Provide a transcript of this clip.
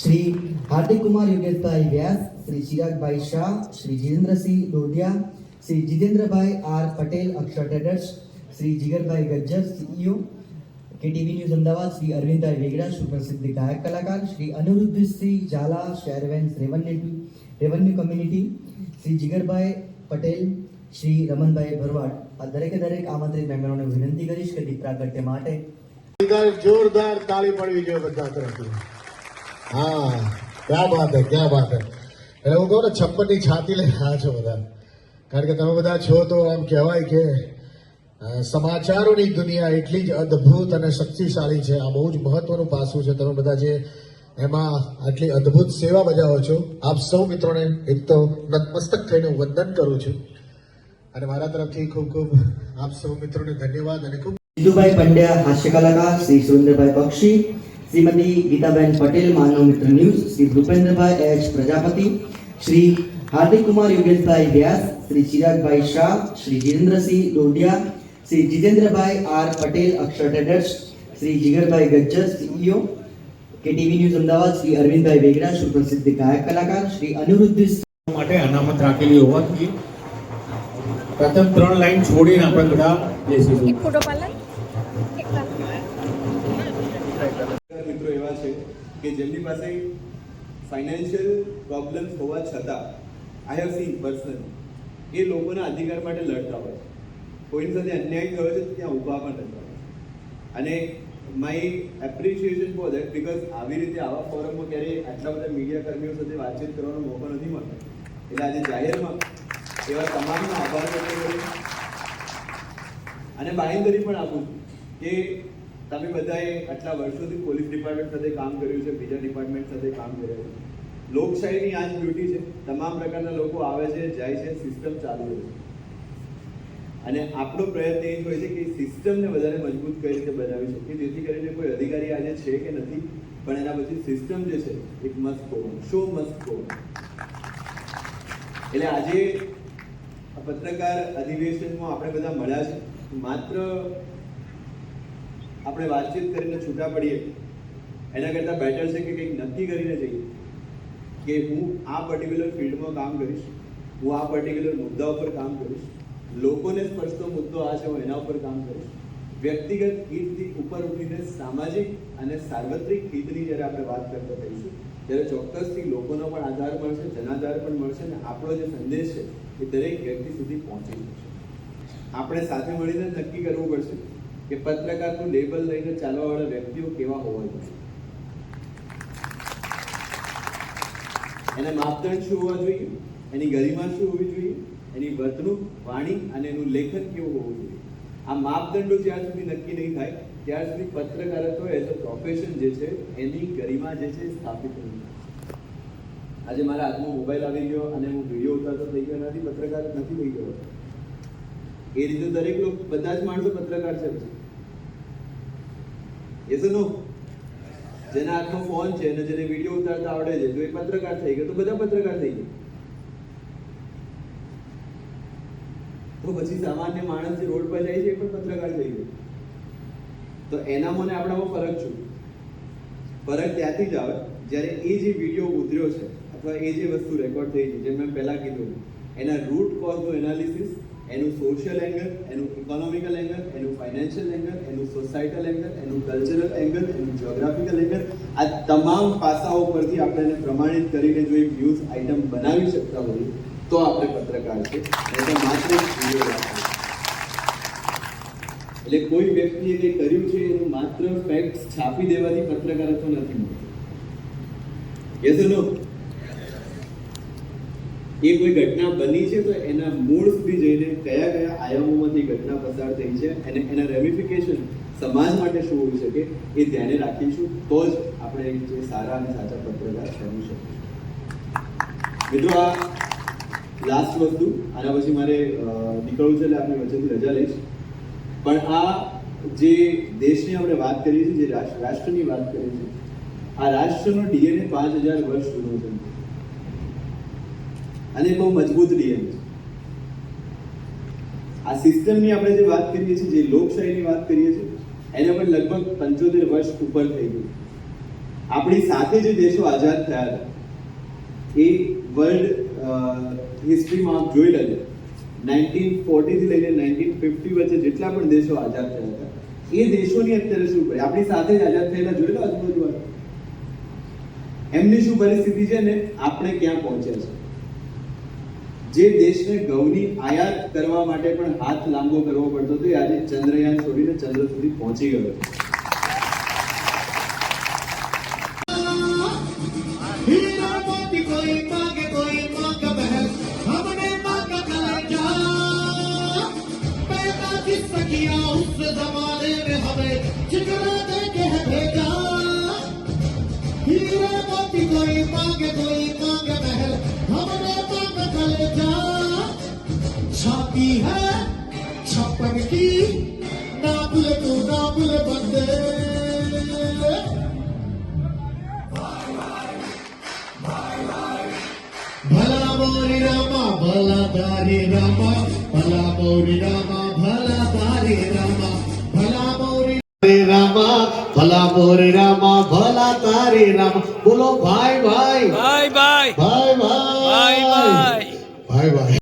શ્રી હાર્દિક કુમાર યોગેશભાઈ વ્યાસ, શ્રી ચિરાગભાઈ Shah, Shri Jitendrasinh Dodhiya, Shri જીતેન્દ્રભાઈ R Patel, Akshar traders Shri જીગરભાઈ Gajjar, CEO, KTV News Ahmedabad, Shri Arvindbhai Vegda, સુપ્રસિદ્ધ ગાયક કલાકાર, શ્રી અનિરુદ્ધસિંહ ઝાલા શેરવેન્સ રેવન્યુ રેવન્યુ કમ્યુનિટી, શ્રી જીગરભાઈ પટેલ, શ્રી રમણભાઈ ભરવાડ. આ દરેકે દરેક આમંત્રિત મહેમાનોને વિનંતી કરીશ કે દીપ માટે. જોરદાર તાળી પડવી જોઈએ બધા તરફથી. હા, ક્યાં વાત હે, ક્યાં વાત હે. એટલે હું કહું ને, છપ્પનની છાતી લઈને હા છો બધા. કારણ કે તમે બધા છો તો આમ કહેવાય કે સમાચારોની દુનિયા એટલી જ અદ્ભુત અને શક્તિશાળી છે. આ બહુ જ મહત્વનું પાસું છે. તમે બધા જે એમાં આટલી અદ્ભુત સેવા બજાવો છો, આપ સૌ મિત્રોને એક તો નતમસ્તક થઈને હું વંદન કરું છું. અને મારા તરફથી ખૂબ ખૂબ આપ સૌ મિત્રોને ધન્યવાદ અને ખૂબ સિદ્ધુભાઈ પંડ્યા હાસ્ય શ્રી સુરેન્દ્રભાઈ બક્ષી. શ્રીમતી ગીતાબેન પટેલ માનવ મિત્ર ન્યૂઝ શ્રી ભૂપેન્દ્રભાઈ એચ પ્રજાપતિ શ્રી હાર્દિક કુમાર યોગેશભાઈ વ્યાસ શ્રી ચિરાગભાઈ શાહ શ્રી જીરેન્દ્રસિંહ લોઢિયા શ્રી જીતેન્દ્રભાઈ આર પટેલ અક્ષર ટ્રેડર્સ શ્રી જીગરભાઈ Gajjar CEO KTV News Ahmedabad Shri Arvindbhai Vegda સુપ્રસિદ્ધ ગાયક કલાકાર શ્રી અનિરુદ્ધ માટે અનામત રાખેલી હોવાથી પ્રથમ ત્રણ લાઈન છોડીને આપણે બધા બેસીશું એક ફોટો પાડલા એક વાર. મિત્રો એવા છે કે જેમની પાસે ફાઇનાન્શિયલ પ્રોબ્લેમ્સ હોવા છતાં આઈ હેવ સીન પર્સન એ લોકોના અધિકાર માટે લડતા હોય છે. કોઈની સાથે અન્યાય થયો છે ત્યાં ઊભા પણ રહેતા હોય અને my appreciation for that because આવી રીતે આવા ફોરમમાં ક્યારેય આટલા બધા મીડિયા કર્મીઓ સાથે વાતચીત કરવાનો મોકો નથી મળતો. એટલે આજે જાહેરમાં એવા તમામનો આભાર વ્યક્ત કરું અને બાહેંધરી પણ આપું છું કે તમે બધાએ આટલા વર્ષોથી પોલીસ ડિપાર્ટમેન્ટ સાથે કામ કર્યું છે, બીજા ડિપાર્ટમેન્ટ સાથે કામ કર્યું છે. લોકશાહીની આ જ બ્યુટી છે. તમામ પ્રકારના લોકો આવે છે, જાય છે, સિસ્ટમ ચાલુ રહે છે. અને આપણો પ્રયત્ન એ જ હોય છે કે સિસ્ટમને વધારે મજબૂત કઈ રીતે બનાવી શકીએ જેથી કરીને કોઈ અધિકારી આજે છે કે નથી, પણ એના પછી સિસ્ટમ જે છે it must go show must go એટલે આજે પત્રકાર અધિવેશનમાં આપણે બધા મળ્યા છે. માત્ર આપણે વાતચીત કરીને છૂટા પડીએ. એના કરતાં બેટર છે કે કંઈક નક્કી કરીને જઈએ. કે હું આ પર્ટિક્યુલર ફિલ્ડમાં કામ કરીશ, હું આ પર્ટિક્યુલર મુદ્દા ઉપર કામ કરીશ, લોકોને સ્પર્શતો મુદ્દો આ છે, હું એના ઉપર કામ કરીશ. વ્યક્તિગત હિતથી ઉપર ઉઠીને સામાજિક અને સાર્વત્રિક હિતની જ્યારે આપણે વાત કરતા થઈશું, ત્યારે ચોક્કસથી લોકોનો પણ આધાર મળશે, જનાધાર પણ મળશે અને આપણો જે સંદેશ છે એ દરેક વ્યક્તિ સુધી પહોંચી જશે. આપણે સાથે મળીને નક્કી કરવું પડશે. કે પત્રકારનું લેબલ લઈને ચાલવાવાળા વ્યક્તિઓ કેવા હોવા જોઈએ? એના માપદંડ શું હોવા જોઈએ? એની ગરિમા શું હોવી જોઈએ? એની વર્તણૂક, વાણી અને એનું લેખન કેવું હોવું જોઈએ? આ માપદંડો જ્યાં સુધી નક્કી નહીં થાય, ત્યાં સુધી પત્રકારત્વ એઝ અ પ્રોફેશન જે છે, એની ગરિમા જે છે સ્થાપિત નહીં થાય. આજે મારા હાથમાં મોબાઈલ આવી ગયો અને હું વીડિયો ઉતારતો થઈ ગયો નથી પત્રકાર નથી થઈ ગયો. એ રીતે દરેક લોકો, બધા જ માણસો પત્રકાર છે. એ તો નો જેના હાથમાં ફોન છે અને જેને વીડિયો ઉતારતા આવડે છે, જો એ પત્રકાર થઈ ગયો, તો બધા પત્રકાર થઈ ગયા. તો પછી સામાન્ય માણસ જે રોડ પર જાય છે, એ પણ પત્રકાર થઈ ગયો. તો એના મને આપણામાં ફરક છું ફરક ત્યાંથી જ આવે, જ્યારે એ જે વીડિયો ઉતર્યો છે, અથવા એ જે વસ્તુ રેકોર્ડ થઈ છે, જેમ મેં પહેલાં કીધું, એના રૂટ કોઝનું એનાલિસિસ એનું સોશિયલ એંગલ એનું ઇકોનોમિકલ એંગલ એનું ફાઇનાન્શિયલ એંગલ એનું સોસાયટલ એંગલ એનું કલ્ચરલ એંગલ એનું જ્યોગ્રાફિકલ એંગલ આ તમામ પાસાઓ પરથી આપણે એને પ્રમાણિત કરીને જો એક ન્યૂઝ આઇટમ બનાવી શકતા હોઈએ, તો આપણે પત્રકાર છે. એટલે માત્ર. એટલે કોઈ વ્યક્તિએ કંઈ કર્યું છે, એનું માત્ર ફેક્ટ છાપી દેવાથી પત્રકારત્વ નથી મળતું. યસ નો એ કોઈ ઘટના બની છે તો એના મૂળ સુધી જઈને કયા કયા આયામોમાંથી ઘટના પસાર થઈ છે અને એના રેમિફિકેશન સમાજ માટે શું હોઈ શકે એ ધ્યાને રાખીશું. તો જ આપણે જે સારા અને સાચા પત્રકાર બની શકીશું. મિત્રો, આ લાસ્ટ વસ્તુ, આના પછી મારે નીકળવું છે એટલે આપણી વચ્ચેથી રજા લઈશ. પણ આ જે દેશની આપણે વાત કરીએ છીએ, જે રાષ્ટ્રની વાત કરી છે આ રાષ્ટ્રનો ડીએનએ પાંચ હજાર વર્ષ જૂનો છે. અને બહુ મજબૂત ડીએનએ છે. આ સિસ્ટમની આપણે જે વાત કરીએ છીએ, જે લોકશાહીની વાત કરીએ છીએ, એને પણ લગભગ પંચોતેર વર્ષ ઉપર થઈ ગયું. આપણી સાથે જે દેશો આઝાદ થયા હતા, એ વર્લ્ડ હિસ્ટ્રીમાં આપ જોઈ લેજો. નાઇન્ટીન ફોર્ટીથી લઈને નાઇન્ટીન ફિફ્ટી વચ્ચે જેટલા પણ દેશો આઝાદ થયા હતા, એ દેશોની અત્યારે શું કરી? આપણી સાથે જ આઝાદ થયેલા જોઈ લો આજુબાજુ એમની શું પરિસ્થિતિ છે ને? આપણે ક્યાં પહોંચ્યા છે જે દેશને ઘઉંની આયાત કરવા માટે પણ હાથ લાંબો કરવો પડતો હતો એ આજે ચંદ્રયાન છોડીને ચંદ્ર સુધી પહોંચી ગયો છે हीरा मोती कोई मांगे कोई आती है छप्पन की ना भूले तू ना भूले बंदे भला मोरी रामा भला दारे रामा भला मोरी रामा भला दारे रामा भला मोरी रामा भला मोरी रामा भला तारे रामा बोलो भाई भाई भाई भाई भाई भाई भाई भाई भाई